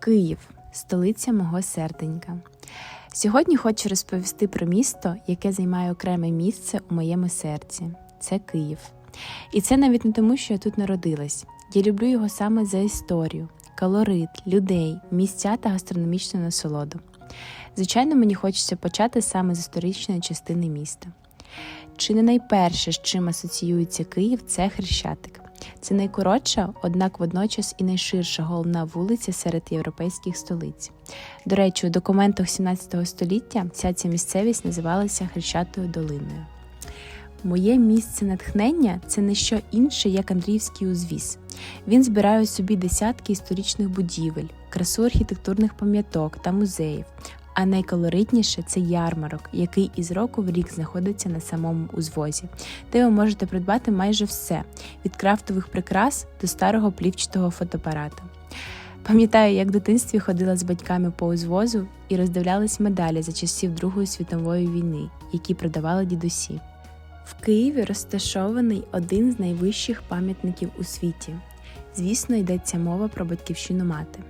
Київ столиця мого серденька. Сьогодні хочу розповісти про місто, яке займає окреме місце у моєму серці. Це Київ. І це навіть не тому, що я тут народилась. Я люблю його саме за історію, колорит, людей, місця та гастрономічну насолоду. Звичайно, мені хочеться почати саме з історичної частини міста. Чи не найперше, з чим асоціюється Київ, це Хрещатик. Це найкоротша, однак водночас і найширша головна вулиця серед європейських столиць. До речі, у документах 17 століття вся ця місцевість називалася Хрещатою долиною. Моє місце натхнення це не що інше, як Андріївський узвіз. Він збирає у собі десятки історичних будівель, красу архітектурних пам'яток та музеїв. А найколоритніше це ярмарок, який із року в рік знаходиться на самому узвозі, де ви можете придбати майже все від крафтових прикрас до старого плівчатого фотоапарата. Пам'ятаю, як в дитинстві ходила з батьками по узвозу і роздивлялась медалі за часів Другої світової війни, які продавали дідусі. В Києві розташований один з найвищих пам'ятників у світі. Звісно, йдеться мова про батьківщину мати.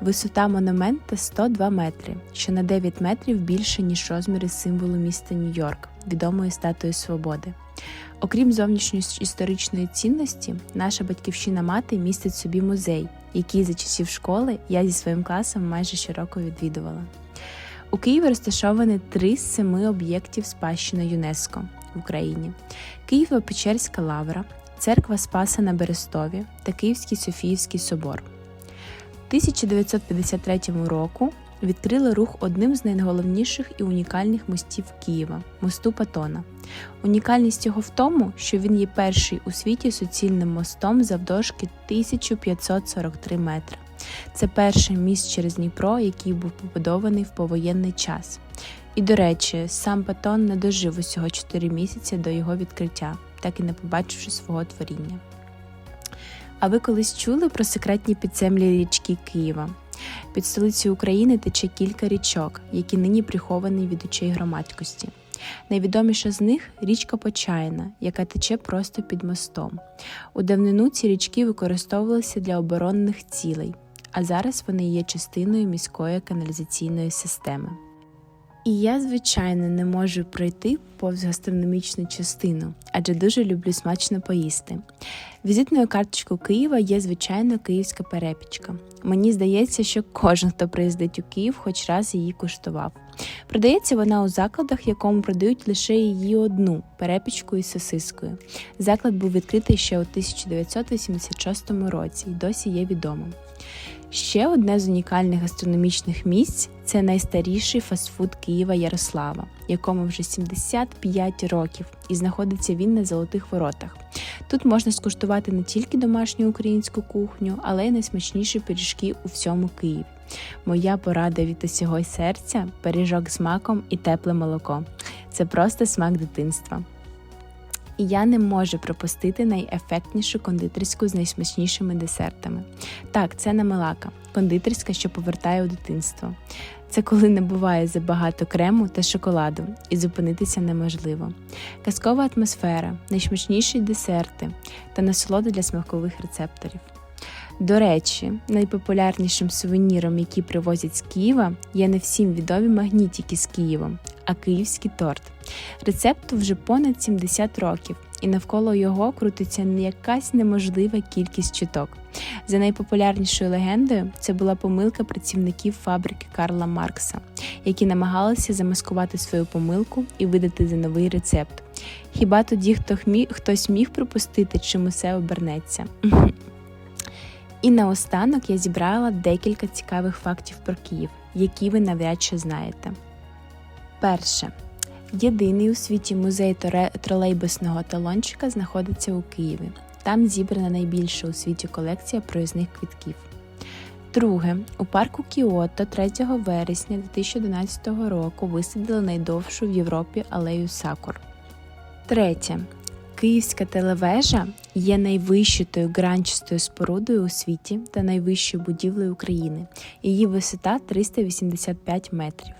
Висота монумента 102 метри, що на 9 метрів більше, ніж розміри символу міста Нью-Йорк, відомої статуї свободи. Окрім зовнішньої історичної цінності, наша батьківщина мати містить собі музей, який за часів школи я зі своїм класом майже щороку відвідувала. У Києві розташовані три з семи об'єктів спадщини ЮНЕСКО в Україні: Києво-Печерська лавра, церква Спаса на Берестові та Київський Софіївський собор. У 1953 року відкрили рух одним з найголовніших і унікальних мостів Києва мосту Патона. Унікальність його в тому, що він є перший у світі суцільним мостом завдовжки 1543 метри. Це перший міст через Дніпро, який був побудований в повоєнний час. І, до речі, сам Патон не дожив усього 4 місяці до його відкриття, так і не побачивши свого творіння. А ви колись чули про секретні підземлі річки Києва? Під столицею України тече кілька річок, які нині приховані від очей громадськості. Найвідоміша з них річка Почайна, яка тече просто під мостом. У давнину ці річки використовувалися для оборонних цілей, а зараз вони є частиною міської каналізаційної системи. І я, звичайно, не можу пройти повз гастрономічну частину, адже дуже люблю смачно поїсти. Візитною карточкою Києва є звичайно київська перепічка. Мені здається, що кожен, хто приїздить у Київ, хоч раз її куштував. Продається вона у закладах, якому продають лише її одну перепічку із сосискою. Заклад був відкритий ще у 1986 році і досі є відомим. Ще одне з унікальних гастрономічних місць це найстаріший фастфуд Києва Ярослава, якому вже 75 років, і знаходиться він на золотих воротах. Тут можна скуштувати не тільки домашню українську кухню, але й найсмачніші пиріжки у всьому Києві. Моя порада від усього серця пиріжок з маком і тепле молоко. Це просто смак дитинства. І я не можу пропустити найефектнішу кондитерську з найсмачнішими десертами. Так, це намалака, кондитерська, що повертає у дитинство. Це коли не буває забагато крему та шоколаду, і зупинитися неможливо. Казкова атмосфера, найсмачніші десерти та насолода для смакових рецепторів. До речі, найпопулярнішим сувеніром, який привозять з Києва, є не всім відомі магнітики з Києвом, а київський торт. Рецепту вже понад 70 років, і навколо його крутиться якась неможлива кількість чуток. За найпопулярнішою легендою, це була помилка працівників фабрики Карла Маркса, які намагалися замаскувати свою помилку і видати за новий рецепт. Хіба тоді хто міг, хтось міг припустити, чим усе обернеться? І наостанок я зібрала декілька цікавих фактів про Київ, які ви навряд чи знаєте. Перше. Єдиний у світі музей тролейбусного талончика знаходиться у Києві. Там зібрана найбільша у світі колекція проїзних квитків. Друге, у парку Кіото 3 вересня 2011 року висадили найдовшу в Європі алею Сакур. Третє. Київська телевежа є найвищою гранчастою спорудою у світі та найвищою будівлею України. Її висота 385 метрів.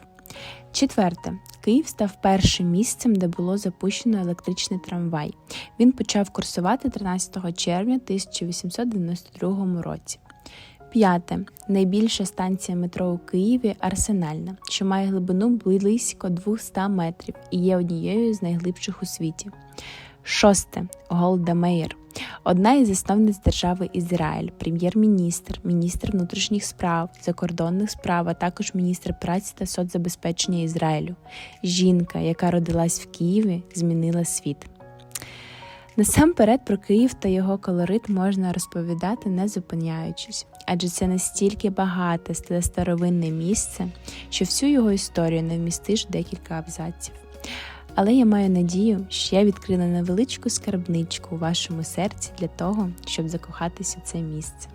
Четверте. Київ став першим місцем, де було запущено електричний трамвай. Він почав курсувати 13 червня 1892 році. П'яте. Найбільша станція метро у Києві Арсенальна, що має глибину близько 200 метрів і є однією з найглибших у світі. Шосте. Голда Меєр. Одна із засновниць держави Ізраїль, прем'єр-міністр, міністр внутрішніх справ, закордонних справ, а також міністр праці та соцзабезпечення Ізраїлю. Жінка, яка родилась в Києві, змінила світ. Насамперед про Київ та його колорит можна розповідати не зупиняючись, адже це настільки багате та старовинне місце, що всю його історію не вмістиш декілька абзаців. Але я маю надію, що я відкрила невеличку скарбничку у вашому серці для того, щоб закохатися в це місце.